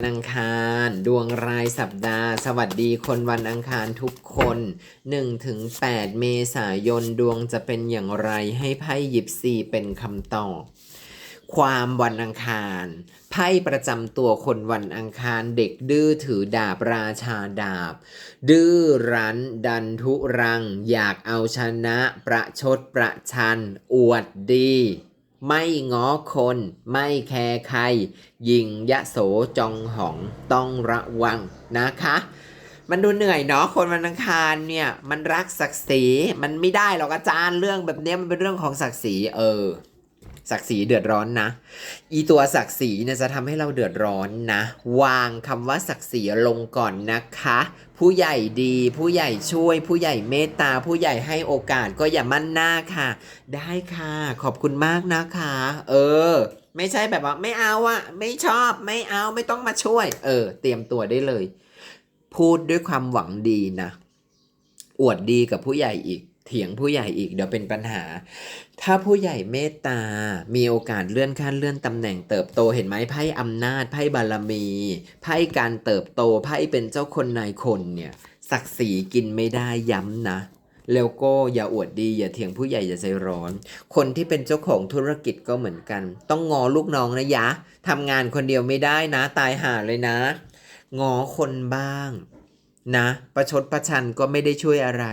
วันอังคารดวงรายสัปดาห์ สวัสดีคนวันอังคารทุกคน1ถึง8เมษายนดวงจะเป็นอย่างไรให้ไพ่ยิปซีเป็นคำตอบ ความวันอังคารไพ่ประจำตัวคนวันอังคารเด็กดื้อถือดาบราชาดาบ ดื้อรั้น ดันทุรัง อยากเอาชนะ ประชดประชัน อวดดี ไม่ง้อคน ไม่แคร์ใคร ยิงยะโสจองหองต้องระวังนะคะ มันดูเหนื่อยเนาะคนวันอังคารเนี่ย มันรักศักดิ์ศรีมันไม่ได้หรอกอาจารย์เรื่องแบบนี้มันเป็นเรื่องของศักดิ์ศรีเออ ศักดิ์ศรีเดือดร้อนนะ อีตัวศักดิ์ศรีเนี่ยจะทำให้เราเดือดร้อนนะ วางคำว่าศักดิ์ศรีลงก่อนนะคะ ผู้ใหญ่ดี ผู้ใหญ่ช่วย ผู้ใหญ่เมตตา ผู้ใหญ่ให้โอกาสก็อย่ามั่นหน้าค่ะ ได้ค่ะ ขอบคุณมากนะคะ เออ ไม่ใช่แบบว่าไม่เอาอะไม่ชอบไม่เอาไม่ต้องมาช่วย เออ เตรียมตัวได้เลย พูดด้วยความหวังดีนะ อวดดีกับผู้ใหญ่อีก เถียงผู้ใหญ่อีกเดี๋ยวเป็นปัญหา ถ้าผู้ใหญ่เมตตา มีโอกาสเลื่อนขั้นเลื่อนตำแหน่งเติบโตเห็นไหมไพ่อำนาจไพ่บารมี ไพ่การเติบโตไพ่เป็นเจ้าคนนายคนเนี่ยศักดิ์ศรีกินไม่ได้ย้ำนะแล้วก็อย่าอวดดีอย่าเถียงผู้ใหญ่อย่าใจร้อน คนที่เป็นเจ้าของธุรกิจก็เหมือนกัน ต้องงอลูกน้องนะยะทำงานคนเดียวไม่ได้นะ ตายห่าเลยนะ งอคนบ้าง นะ ประชดประชันก็ไม่ได้ช่วยอะไร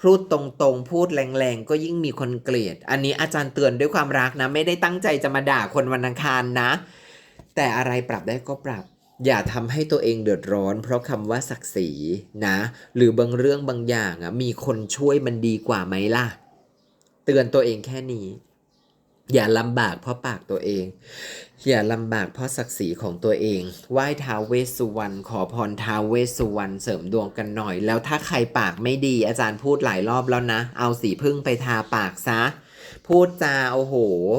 พูดตรงๆ พูดแรงๆ ก็ยิ่งมีคนเกลียด อันนี้อาจารย์เตือนด้วยความรักนะ ไม่ได้ตั้งใจจะมาด่าคนวันอังคารนะ แต่อะไรปรับได้ก็ปรับ อย่าทำให้ตัวเองเดือดร้อน เพราะคำว่าศักดิ์ศรีนะ หรือบางเรื่องบางอย่างอะมีคนช่วยมันดีกว่าไหมล่ะ เตือนตัวเองแค่นี้ อย่าลำบากเพราะปากตัวเอง อย่าลำบากเพราะศักดิ์ศรีของตัวเอง ไหว้ท้าวเวสสุวรรณขอพรท้าวเวสสุวรรณเสริมดวงกันหน่อย แล้วถ้าใครปากไม่ดีอาจารย์พูดหลายรอบแล้วนะ เอาสีพึ่งไปทาปากซะ พูดจาโอ้โห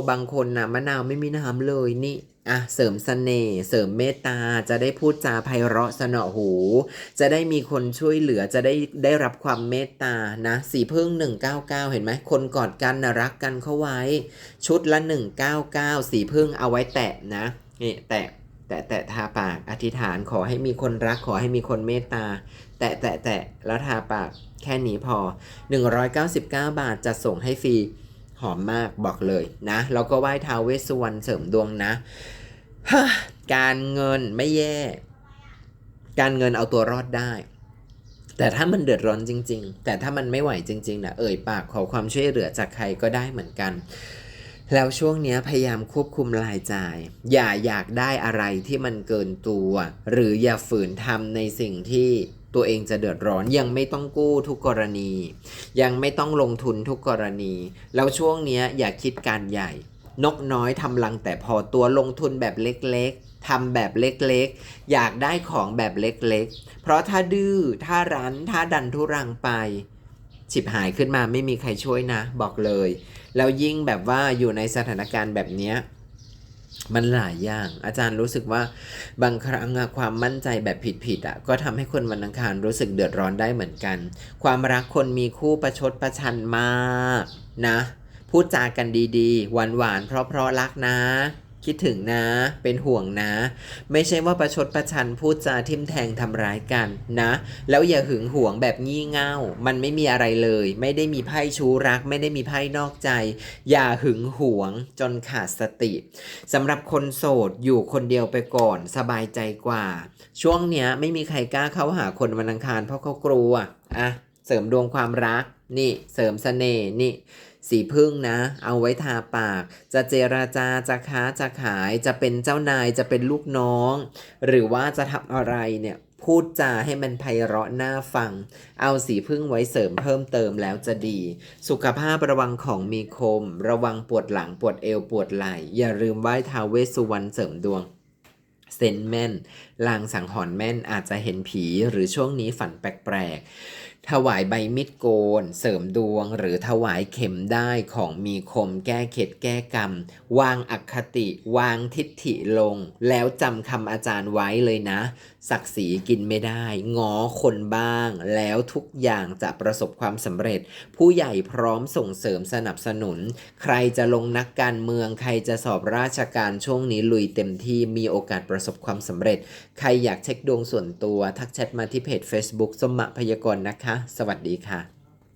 บางคนนะมะนาวไม่มีน้ำเลยนี่ อะเสริมเสน่ห์เสริมเมตตาจะได้พูดจาไพเราะสนอหู จะได้มีคนช่วยเหลือจะได้ได้รับความเมตตานะสีพึ่ง 199 เห็นไหมคนกอดกันนะรักกันเข้าไว้ ชุดละ 199 สีพึ่งเอาไว้แตะนะนี่แตะแตะแตะทาปากอธิษฐานขอให้มีคนรักขอให้มีคนเมตตา แตะแตะแตะแล้วทาปากแค่นี้พอ 199 บาทจะส่งให้ฟรี หอมมากบอกเลยนะแล้วก็ไหว้ท้าวเวสสุวรรณเสริมดวงนะการเงินไม่แย่ การเงินเอาตัวรอดได้ แต่ถ้ามันเดือดร้อนจริง ๆ แต่ถ้ามันไม่ไหวจริงๆนะเอ่ยปากขอความช่วยเหลือจากใครก็ได้เหมือนกัน แล้วช่วงนี้พยายามควบคุมรายจ่าย อย่าอยากได้อะไรที่มันเกินตัว หรืออย่าฝืนทำในสิ่งที่ ตัวเองจะเดือดร้อนยังไม่ต้องกู้ทุกกรณี ยังไม่ต้องลงทุนทุกกรณี แล้วช่วงนี้อย่าคิดการใหญ่ นกน้อยทำรังแต่พอตัวลงทุนแบบเล็กๆทำแบบเล็กๆ อยากได้ของแบบเล็กๆ เพราะถ้าดื้อถ้ารั้นถ้าดันทุรังไปฉิบหายขึ้นมาไม่มีใครช่วยนะ บอกเลย แล้วยิ่งแบบว่าอยู่ในสถานการณ์แบบนี้ มันหลายอย่าง อาจารย์รู้สึกว่าบางครั้งความมั่นใจแบบผิดๆอะก็ทำให้คนวันอังคารรู้สึกเดือดร้อนได้เหมือนกัน ความรักคนมีคู่ประชดประชันมากนะ พูดจากันดีๆ หวานๆเพราะๆรักนะ คิดถึงนะ เป็นห่วงนะ ไม่ใช่ว่าประชดประชันพูดจาทิมแทงทำร้ายกันนะ แล้วอย่าหึงหวงแบบงี่เง่า มันไม่มีอะไรเลย ไม่ได้มีไพ่ชู้รัก ไม่ได้มีไพ่นอกใจ อย่าหึงหวงจนขาดสติสำหรับคนโสดอยู่คนเดียวไปก่อนสบายใจกว่า ช่วงเนี้ยไม่มีใครกล้าเข้าหาคนวันอังคารเพราะเขากลัวอะเสริมดวงความรัก นี่ เสริมเสน่ห์นี่ สีพึ่งนะ เอาไว้ทาปาก จะเจราจาจะค้าจะขาย จะเป็นเจ้านายจะเป็นลูกน้อง หรือว่าจะทำอะไรเนี่ยพูดจาให้มันไพเราะน่าฟัง เอาสีพึ่งไว้เสริมเพิ่มเติมแล้วจะดี สุขภาพระวังของมีคม ระวังปวดหลังปวดเอวปวดไหล่ อย่าลืมไหว้ทาเวสุวรรณเสริมดวงเซนแม่น ลางสังหรณ์แม่นอาจจะเห็นผีหรือช่วงนี้ฝันแปลกๆ ถวายใบมิดโกน เสริมดวง หรือถวายเข็มได้ของมีคมแก้เข็ดแก้กรรม วางอคติ วางทิฏฐิลง แล้วจำคำอาจารย์ไว้เลยนะ ศักดิ์ศรีกินไม่ได้ ง้อคนบ้าง แล้วทุกอย่างจะประสบความสำเร็จ ผู้ใหญ่พร้อมส่งเสริมสนับสนุน ใครจะลงนักการเมือง ใครจะสอบราชการช่วงนี้ลุยเต็มที่มีโอกาสประสบความสำเร็จ ใครอยากเช็คดวงส่วนตัวทักแชทมาที่เพจ Facebook สมมะพยากรณ์นะคะสวัสดีค่ะ